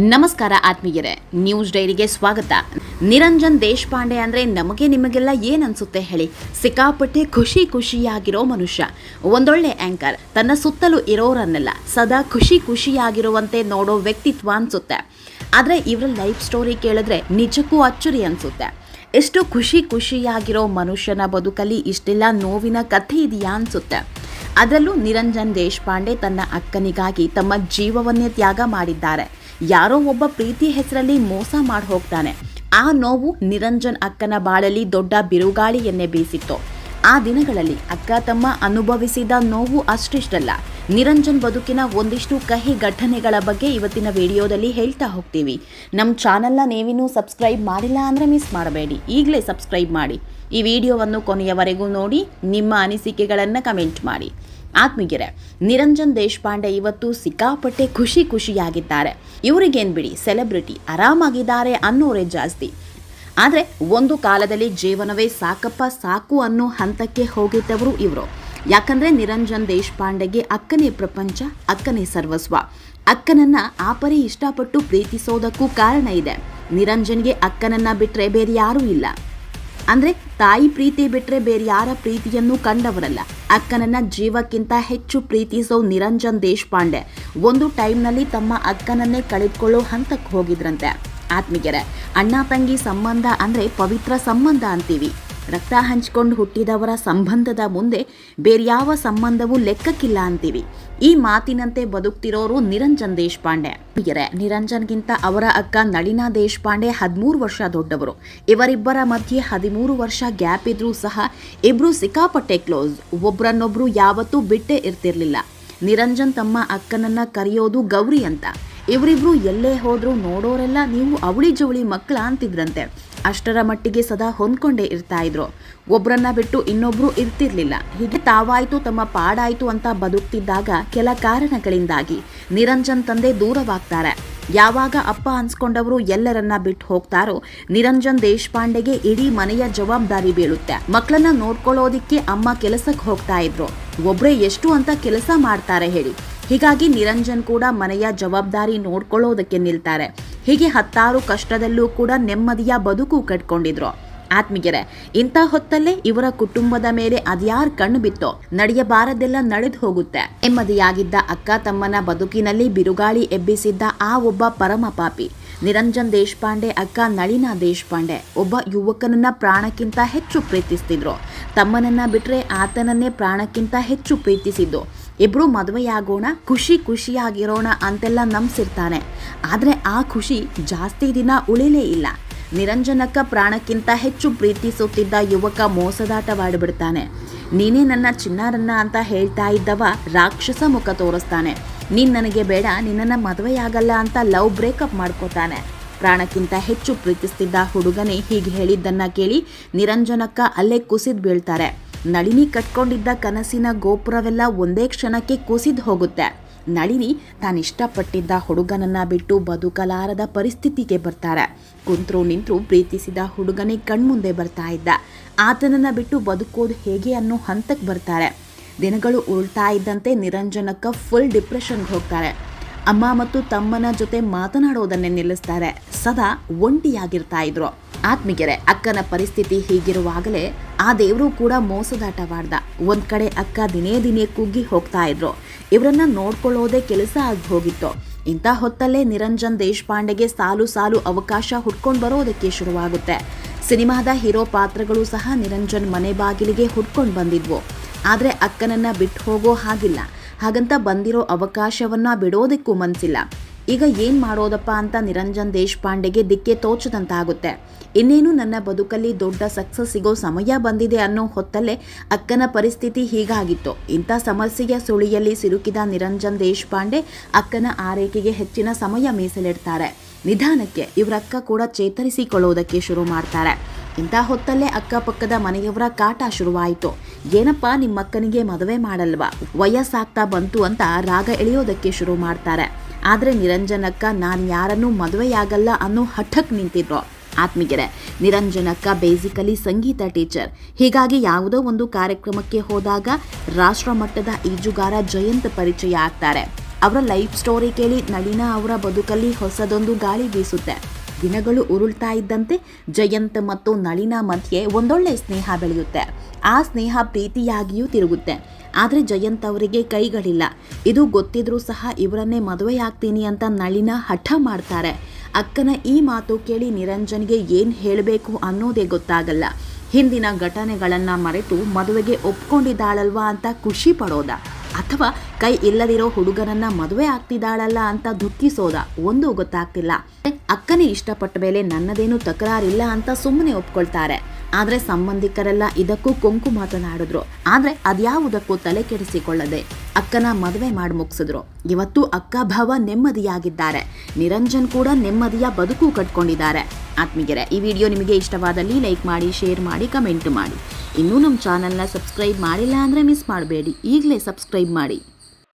ನಮಸ್ಕಾರ ಆತ್ಮೀಯರೇ, ನ್ಯೂಸ್ ಡೈರಿಗೆ ಸ್ವಾಗತ. ನಿರಂಜನ್ ದೇಶಪಾಂಡೆ ಅಂದ್ರೆ ನಮಗೆ ನಿಮಗೆಲ್ಲ ಏನು ಅನ್ಸುತ್ತೆ ಹೇಳಿ? ಸಿಕ್ಕಾಪಟ್ಟೆ ಖುಷಿ ಖುಷಿಯಾಗಿರೋ ಮನುಷ್ಯ. ಒಂದೊಳ್ಳೆ ಆಂಕರ್ ತನ್ನ ಸುತ್ತಲೂ ಇರೋರನ್ನೆಲ್ಲ ಸದಾ ಖುಷಿ ಖುಷಿಯಾಗಿರುವಂತೆ ನೋಡೋ ವ್ಯಕ್ತಿತ್ವ ಅನ್ಸುತ್ತೆ. ಆದ್ರೆ ಇವರ ಲೈಫ್ ಸ್ಟೋರಿ ಕೇಳಿದ್ರೆ ನಿಜಕ್ಕೂ ಅಚ್ಚುರಿ ಅನ್ಸುತ್ತೆ. ಎಷ್ಟು ಖುಷಿ ಖುಷಿಯಾಗಿರೋ ಮನುಷ್ಯನ ಬದುಕಲ್ಲಿ ಇಷ್ಟೆಲ್ಲ ನೋವಿನ ಕಥೆ ಇದೆಯಾ ಅನ್ಸುತ್ತೆ. ಅದರಲ್ಲೂ ನಿರಂಜನ್ ದೇಶಪಾಂಡೆ ತನ್ನ ಅಕ್ಕನಿಗಾಗಿ ತಮ್ಮ ಜೀವವನ್ನೇ ತ್ಯಾಗ ಮಾಡಿದ್ದಾರೆ. ಯಾರೋ ಒಬ್ಬ ಪ್ರೀತಿ ಹೆಸರಲ್ಲಿ ಮೋಸ ಮಾಡಿ ಹೋಗ್ತಾನೆ. ಆ ನೋವು ನಿರಂಜನ್ ಅಕ್ಕನ ಬಾಳಲ್ಲಿ ದೊಡ್ಡ ಬಿರುಗಾಳಿಯನ್ನೇ ಬೀಸಿತ್ತು. ಆ ದಿನಗಳಲ್ಲಿ ಅಕ್ಕ ತಮ್ಮ ಅನುಭವಿಸಿದ ನೋವು ಅಷ್ಟಿಷ್ಟಲ್ಲ. ನಿರಂಜನ್ ಬದುಕಿನ ಒಂದಿಷ್ಟು ಕಹಿ ಘಟನೆಗಳ ಬಗ್ಗೆ ಇವತ್ತಿನ ವಿಡಿಯೋದಲ್ಲಿ ಹೇಳ್ತಾ ಹೋಗ್ತೀವಿ. ನಮ್ಮ ಚಾನಲ್ನ ನೀವಿನ್ನೂ ಸಬ್ಸ್ಕ್ರೈಬ್ ಮಾಡಿಲ್ಲ ಅಂದರೆ ಮಿಸ್ ಮಾಡಬೇಡಿ. ಈಗಲೇ ಸಬ್ಸ್ಕ್ರೈಬ್ ಮಾಡಿ. ಈ ವಿಡಿಯೋವನ್ನು ಕೊನೆಯವರೆಗೂ ನೋಡಿ, ನಿಮ್ಮ ಅನಿಸಿಕೆಗಳನ್ನು ಕಮೆಂಟ್ ಮಾಡಿ. ಆತ್ಮೀಗೆರೆ ನಿರಂಜನ್ ದೇಶಪಾಂಡೆ ಇವತ್ತು ಸಿಕ್ಕಾಪಟ್ಟೆ ಖುಷಿ ಖುಷಿಯಾಗಿದ್ದಾರೆ. ಇವರಿಗೇನು ಬಿಡಿ, ಸೆಲೆಬ್ರಿಟಿ ಆರಾಮಾಗಿದ್ದಾರೆ ಅನ್ನೋರೇ ಜಾಸ್ತಿ. ಆದರೆ ಒಂದು ಕಾಲದಲ್ಲಿ ಜೀವನವೇ ಸಾಕಪ್ಪ ಸಾಕು ಅನ್ನೋ ಹಂತಕ್ಕೆ ಹೋಗಿದ್ದವರು ಇವರು. ಯಾಕಂದ್ರೆ ನಿರಂಜನ್ ದೇಶಪಾಂಡೆಗೆ ಅಕ್ಕನೇ ಪ್ರಪಂಚ, ಅಕ್ಕನೇ ಸರ್ವಸ್ವ. ಅಕ್ಕನನ್ನ ಆಪರಿ ಇಷ್ಟಪಟ್ಟು ಪ್ರೀತಿಸೋದಕ್ಕೂ ಕಾರಣ ಇದೆ. ನಿರಂಜನ್ಗೆ ಅಕ್ಕನನ್ನ ಬಿಟ್ಟರೆ ಬೇರೆ ಯಾರೂ ಇಲ್ಲ. ಅಂದ್ರೆ ತಾಯಿ ಪ್ರೀತಿ ಬಿಟ್ರೆ ಬೇರೆ ಯಾರ ಪ್ರೀತಿಯನ್ನು ಕಂಡವರಲ್ಲ. ಅಕ್ಕನನ್ನ ಜೀವಕ್ಕಿಂತ ಹೆಚ್ಚು ಪ್ರೀತಿಸೋ ನಿರಂಜನ್ ದೇಶಪಾಂಡೆ. ಒಂದು ಟೈಮ್ನಲ್ಲಿ ತಮ್ಮ ಅಕ್ಕನನ್ನೇ ಕಳೆದುಕೊಳ್ಳೋ ಹಂತಕ್ಕೆ ಹೋಗಿದ್ರಂತೆ. ಆತ್ಮೀಯರೇ, ಅಣ್ಣ ತಂಗಿ ಸಂಬಂಧ ಅಂದ್ರೆ ಪವಿತ್ರ ಸಂಬಂಧ ಅಂತೀವಿ. ರಕ್ತ ಹಂಚಿಕೊಂಡು ಹುಟ್ಟಿದವರ ಸಂಬಂಧದ ಮುಂದೆ ಬೇರ್ಯಾವ ಸಂಬಂಧವೂ ಲೆಕ್ಕಕ್ಕಿಲ್ಲ ಅಂತೀವಿ. ಈ ಮಾತಿನಂತೆ ಬದುಕ್ತಿರೋರು ನಿರಂಜನ್ ದೇಶಪಾಂಡೆ. ನಿರಂಜನ್ಗಿಂತ ಅವರ ಅಕ್ಕ ನಳಿನಾ ದೇಶಪಾಂಡೆ ಹದಿಮೂರು ವರ್ಷ ದೊಡ್ಡವರು. ಇವರಿಬ್ಬರ ಮಧ್ಯೆ ಹದಿಮೂರು ವರ್ಷ ಗ್ಯಾಪ್ ಇದ್ರೂ ಸಹ ಇಬ್ರು ಸಿಕ್ಕಾಪಟ್ಟೆ ಕ್ಲೋಸ್. ಒಬ್ರನ್ನೊಬ್ರು ಯಾವತ್ತೂ ಬಿಟ್ಟೇ ಇರ್ತಿರ್ಲಿಲ್ಲ. ನಿರಂಜನ್ ತಮ್ಮ ಅಕ್ಕನನ್ನ ಕರೆಯೋದು ಗೌರಿ ಅಂತ. ಇವರಿಬ್ರು ಎಲ್ಲೇ ಹೋದ್ರೂ ನೋಡೋರೆಲ್ಲ ನೀವು ಅವಳಿ ಜವಳಿ ಮಕ್ಕಳ ಅಂತಿದ್ರಂತೆ. ಅಷ್ಟರ ಮಟ್ಟಿಗೆ ಸದಾ ಹೊಂದ್ಕೊಂಡೇ ಇರ್ತಾ ಇದ್ರು. ಒಬ್ಬರನ್ನ ಬಿಟ್ಟು ಇನ್ನೊಬ್ರು ಇರ್ತಿರ್ಲಿಲ್ಲ. ಹೀಗೆ ತಾವಾಯ್ತು, ತಮ್ಮ ಪಾಡಾಯ್ತು ಅಂತ ಬದುಕ್ತಿದ್ದಾಗ ಕೆಲ ಕಾರಣಗಳಿಂದಾಗಿ ನಿರಂಜನ್ ತಂದೆ ದೂರವಾಗ್ತಾರೆ. ಯಾವಾಗ ಅಪ್ಪ ಅನ್ಸ್ಕೊಂಡವರು ಎಲ್ಲರನ್ನ ಬಿಟ್ಟು ಹೋಗ್ತಾರೋ, ನಿರಂಜನ್ ದೇಶಪಾಂಡೆಗೆ ಇಡೀ ಮನೆಯ ಜವಾಬ್ದಾರಿ ಬೀಳುತ್ತೆ. ಮಕ್ಕಳನ್ನ ನೋಡ್ಕೊಳ್ಳೋದಿಕ್ಕೆ ಅಮ್ಮ ಕೆಲಸಕ್ಕೆ ಹೋಗ್ತಾ ಇದ್ರು. ಒಬ್ರೇ ಎಷ್ಟು ಅಂತ ಕೆಲಸ ಮಾಡ್ತಾರೆ ಹೇಳಿ. ಹೀಗಾಗಿ ನಿರಂಜನ್ ಕೂಡ ಮನೆಯ ಜವಾಬ್ದಾರಿ ನೋಡ್ಕೊಳ್ಳೋದಕ್ಕೆ ನಿಲ್ತಾರೆ. ಹೀಗೆ ಹತ್ತಾರು ಕಷ್ಟದಲ್ಲೂ ಕೂಡ ನೆಮ್ಮದಿಯ ಬದುಕು ಕಟ್ಕೊಂಡಿದ್ರು. ಆತ್ಮೀಯರೇ, ಇಂಥ ಹೊತ್ತಲ್ಲೇ ಇವರ ಕುಟುಂಬದ ಮೇಲೆ ಅದ್ಯಾರ್ ಕಣ್ಣು ಬಿತ್ತೋ? ನಡೆಯಬಾರದೆಲ್ಲ ನಡೆದು ಹೋಗುತ್ತೆ. ನೆಮ್ಮದಿಯಾಗಿದ್ದ ಅಕ್ಕ ತಮ್ಮನ ಬದುಕಿನಲ್ಲಿ ಬಿರುಗಾಳಿ ಎಬ್ಬಿಸಿದ್ದ ಆ ಒಬ್ಬ ಪರಮ ಪಾಪಿ. ನಿರಂಜನ್ ದೇಶಪಾಂಡೆ, ಅಕ್ಕ ನಳಿನಾ ದೇಶಪಾಂಡೆ ಒಬ್ಬ ಯುವಕನನ್ನ ಪ್ರಾಣಕ್ಕಿಂತ ಹೆಚ್ಚು ಪ್ರೀತಿಸ್ತಿದ್ರು. ತಮ್ಮನನ್ನ ಬಿಟ್ರೆ ಆತನನ್ನೇ ಪ್ರಾಣಕ್ಕಿಂತ ಹೆಚ್ಚು ಪ್ರೀತಿಸಿದ್ದು. ಇಬ್ರು ಮದುವೆಯಾಗೋಣ, ಖುಷಿ ಖುಷಿಯಾಗಿರೋಣ ಅಂತೆಲ್ಲ ನಂಬಿಸಿರ್ತಾನೆ. ಆದರೆ ಆ ಖುಷಿ ಜಾಸ್ತಿ ದಿನ ಉಳಿಲೇ ಇಲ್ಲ. ನಿರಂಜನಕ್ಕ ಪ್ರಾಣಕ್ಕಿಂತ ಹೆಚ್ಚು ಪ್ರೀತಿಸುತ್ತಿದ್ದ ಯುವಕ ಮೋಸದಾಟವಾಡಿಬಿಡ್ತಾನೆ. ನೀನೇ ನನ್ನ ಚಿನ್ನಾರನ್ನ ಅಂತ ಹೇಳ್ತಾ ಇದ್ದವ ರಾಕ್ಷಸ ಮುಖ ತೋರಿಸ್ತಾನೆ. ನೀನ್ ನನಗೆ ಬೇಡ, ನಿನ್ನನ್ನ ಮದುವೆಯಾಗಲ್ಲ ಅಂತ ಲವ್ ಬ್ರೇಕಪ್ ಮಾಡ್ಕೋತಾನೆ. ಪ್ರಾಣಕ್ಕಿಂತ ಹೆಚ್ಚು ಪ್ರೀತಿಸ್ತಿದ್ದ ಹುಡುಗನೇ ಹೀಗೆ ಹೇಳಿದ್ದನ್ನ ಕೇಳಿ ನಿರಂಜನಕ್ಕ ಅಲ್ಲೇ ಕುಸಿದ್ ಬೀಳ್ತಾರೆ. ನಳಿನಿ ಕಟ್ಕೊಂಡಿದ್ದ ಕನಸಿನ ಗೋಪುರವೆಲ್ಲ ಒಂದೇ ಕ್ಷಣಕ್ಕೆ ಕುಸಿದು ಹೋಗುತ್ತೆ. ನಳಿನಿ ತಾನಿಷ್ಟಪಟ್ಟಿದ್ದ ಹುಡುಗನನ್ನ ಬಿಟ್ಟು ಬದುಕಲಾರದ ಪರಿಸ್ಥಿತಿಗೆ ಬರ್ತಾರೆ. ಕುಂತ್ರು ನಿಂತ್ರು ಪ್ರೀತಿಸಿದ ಹುಡುಗನೇ ಕಣ್ಮುಂದೆ ಬರ್ತಾ ಇದ್ದ. ಆತನನ್ನ ಬಿಟ್ಟು ಬದುಕೋದು ಹೇಗೆ ಅನ್ನೋ ಹಂತಕ್ಕೆ ಬರ್ತಾರೆ. ದಿನಗಳು ಉಳ್ತಾ ಇದ್ದಂತೆ ನಿರಂಜನಕ್ಕ ಫುಲ್ ಡಿಪ್ರೆಷನ್ಗೆ ಹೋಗ್ತಾರೆ. ಅಮ್ಮ ಮತ್ತು ತಮ್ಮನ ಜೊತೆ ಮಾತನಾಡೋದನ್ನೇ ನಿಲ್ಲಿಸ್ತಾರೆ. ಸದಾ ಒಂಟಿಯಾಗಿರ್ತಾ ಇದ್ರು. ಆತ್ಮಿಗೆರೆ ಅಕ್ಕನ ಪರಿಸ್ಥಿತಿ ಹೀಗಿರುವಾಗಲೇ ಆ ದೇವರು ಕೂಡ ಮೋಸದಾಟವಾಡ್ದ. ಒಂದ್ ಕಡೆ ಅಕ್ಕ ದಿನೇ ದಿನೇ ಕುಗ್ಗಿ ಹೋಗ್ತಾ ಇದ್ರು. ಇವರನ್ನ ನೋಡ್ಕೊಳ್ಳೋದೇ ಕೆಲಸ ಆಗಿ ಹೋಗಿತ್ತು ಇಂಥ ಹೊತ್ತಲ್ಲೇ ನಿರಂಜನ್ ದೇಶಪಾಂಡೆಗೆ ಸಾಲು ಸಾಲು ಅವಕಾಶ ಹುಡ್ಕೊಂಡು ಬರೋದಕ್ಕೆ ಶುರುವಾಗುತ್ತೆ. ಸಿನಿಮಾದ ಹೀರೋ ಪಾತ್ರಗಳು ಸಹ ನಿರಂಜನ್ ಮನೆ ಬಾಗಿಲಿಗೆ ಹುಡ್ಕೊಂಡು ಬಂದಿದ್ವು. ಆದರೆ ಅಕ್ಕನನ್ನ ಬಿಟ್ಟು ಹೋಗೋ ಹಾಗಿಲ್ಲ. ಹಾಗಂತ ಬಂದಿರೋ ಅವಕಾಶವನ್ನ ಬಿಡೋದಕ್ಕೂ ಮನ್ಸಿಲ್ಲ. ಈಗ ಏನ್ ಮಾಡೋದಪ್ಪ ಅಂತ ನಿರಂಜನ್ ದೇಶಪಾಂಡೆಗೆ ದಿಕ್ಕೆ ತೋಚದಂತಾಗುತ್ತೆ. ಇನ್ನೇನು ನನ್ನ ಬದುಕಲ್ಲಿ ದೊಡ್ಡ ಸಕ್ಸಸ್ ಸಿಗೋ ಸಮಯ ಬಂದಿದೆ ಅನ್ನೋ ಹೊತ್ತಲ್ಲೇ ಅಕ್ಕನ ಪರಿಸ್ಥಿತಿ ಹೀಗಾಗಿತ್ತು. ಇಂಥ ಸಮಸ್ಯೆಯ ಸುಳಿಯಲ್ಲಿ ಸಿಲುಕಿದ ನಿರಂಜನ್ ದೇಶಪಾಂಡೆ ಅಕ್ಕನ ಆರೈಕೆಗೆ ಹೆಚ್ಚಿನ ಸಮಯ ಮೀಸಲಿಡ್ತಾರೆ. ನಿಧಾನಕ್ಕೆ ಇವರಕ್ಕ ಕೂಡ ಚೇತರಿಸಿಕೊಳ್ಳೋದಕ್ಕೆ ಶುರು ಮಾಡ್ತಾರೆ. ಇಂಥ ಹೊತ್ತಲ್ಲೇ ಅಕ್ಕಪಕ್ಕದ ಮನೆಯವರ ಕಾಟ ಶುರುವಾಯಿತು. ಏನಪ್ಪ ನಿಮ್ಮಕ್ಕನಿಗೆ ಮದುವೆ ಮಾಡಲ್ವಾ? ವಯಸ್ಸಾಗ್ತಾ ಬಂತು ಅಂತ ರಾಗ ಎಳೆಯೋದಕ್ಕೆ ಶುರು ಮಾಡ್ತಾರೆ. ಆದ್ರೆ ನಿರಂಜನಕ್ಕ, ನಾನು ಯಾರನ್ನೂ ಮದುವೆಯಾಗಲ್ಲ ಅನ್ನೋ ಹಠಕ್ಕೆ ನಿಂತಿದ್ರು ಆತ್ಮಿಗೆರೆ. ನಿರಂಜನಕ್ಕ ಬೇಸಿಕಲಿ ಸಂಗೀತ ಟೀಚರ್ ಹೀಗಾಗಿ ಯಾವುದೋ ಒಂದು ಕಾರ್ಯಕ್ರಮಕ್ಕೆ ಹೋದಾಗ ರಾಷ್ಟ್ರ ಮಟ್ಟದ ಈಜುಗಾರ ಜಯಂತ್ ಪರಿಚಯ ಆಗ್ತಾರೆ. ಅವರ ಲೈಫ್ ಸ್ಟೋರಿ ಕೇಳಿ ನಳಿನ ಅವರ ಬದುಕಲ್ಲಿ ಹೊಸದೊಂದು ಗಾಳಿ ಬೀಸುತ್ತೆ. ದಿನಗಳು ಉರುಳ್ತಾ ಇದ್ದಂತೆ ಜಯಂತ್ ಮತ್ತು ನಳಿನ ಮಧ್ಯೆ ಒಂದೊಳ್ಳೆ ಸ್ನೇಹ ಬೆಳೆಯುತ್ತೆ. ಆ ಸ್ನೇಹ ಪ್ರೀತಿಯಾಗಿಯೂ ತಿರುಗುತ್ತೆ. ಆದರೆ ಜಯಂತ್ ಅವರಿಗೆ ಕೈಗಳಿಲ್ಲ. ಇದು ಗೊತ್ತಿದ್ರೂ ಸಹ ಇವರನ್ನೇ ಮದುವೆ ಆಗ್ತೀನಿ ಅಂತ ನಳಿನ ಹಠ ಮಾಡ್ತಾರೆ. ಅಕ್ಕನ ಈ ಮಾತು ಕೇಳಿ ನಿರಂಜನ್ಗೆ ಏನು ಹೇಳಬೇಕು ಅನ್ನೋದೇ ಗೊತ್ತಾಗಲ್ಲ. ಹಿಂದಿನ ಘಟನೆಗಳನ್ನು ಮರೆತು ಮದುವೆಗೆ ಒಪ್ಕೊಂಡಿದ್ದಾಳಲ್ವಾ ಅಂತ ಖುಷಿ ಪಡೋದ. ಅಥವಾ ಕೈ ಇಲ್ಲದಿರೋ ಹುಡುಗನನ್ನ ಮದುವೆ ಆಗ್ತಿದ್ದಾಳಲ್ಲ ಅಂತ ದುಃಖಿಸೋದ. ಒಂದು ಗೊತ್ತಾಗ್ತಿಲ್ಲ. ಅಕ್ಕನೇ ಇಷ್ಟಪಟ್ಟ ಮೇಲೆ ನನ್ನದೇನು ತಕರಾರಿಲ್ಲ ಅಂತ ಸುಮ್ಮನೆ ಒಪ್ಕೊಳ್ತಾರೆ. ಆದ್ರೆ ಸಂಬಂಧಿಕರೆಲ್ಲ ಇದಕ್ಕೂ ಕೊಂಕು ಮಾತನಾಡಿದ್ರು. ಆದ್ರೆ ಅದ್ಯಾವುದಕ್ಕೂ ತಲೆ ಕೆಡಿಸಿಕೊಳ್ಳದೆ ಅಕ್ಕನ ಮದುವೆ ಮಾಡಿ ಮುಗಿಸಿದ್ರು. ಇವತ್ತು ಅಕ್ಕ ಭಾವ ನೆಮ್ಮದಿಯಾಗಿದ್ದಾರೆ. ನಿರಂಜನ್ ಕೂಡ ನೆಮ್ಮದಿಯ ಬದುಕು ಕಟ್ಕೊಂಡಿದ್ದಾರೆ. ಆತ್ಮೀಗೆರೆ ಈ ವಿಡಿಯೋ ನಿಮಗೆ ಇಷ್ಟವಾದಲ್ಲಿ ಲೈಕ್ ಮಾಡಿ, ಶೇರ್ ಮಾಡಿ, ಕಮೆಂಟ್ ಮಾಡಿ. ಇನ್ನೂ ನಮ್ಮ ಚಾನಲ್ನ ಸಬ್ಸ್ಕ್ರೈಬ್ ಮಾಡಿಲ್ಲ ಅಂದರೆ ಮಿಸ್ ಮಾಡಬೇಡಿ. ಈಗಲೇ ಸಬ್ಸ್ಕ್ರೈಬ್ ಮಾಡಿ.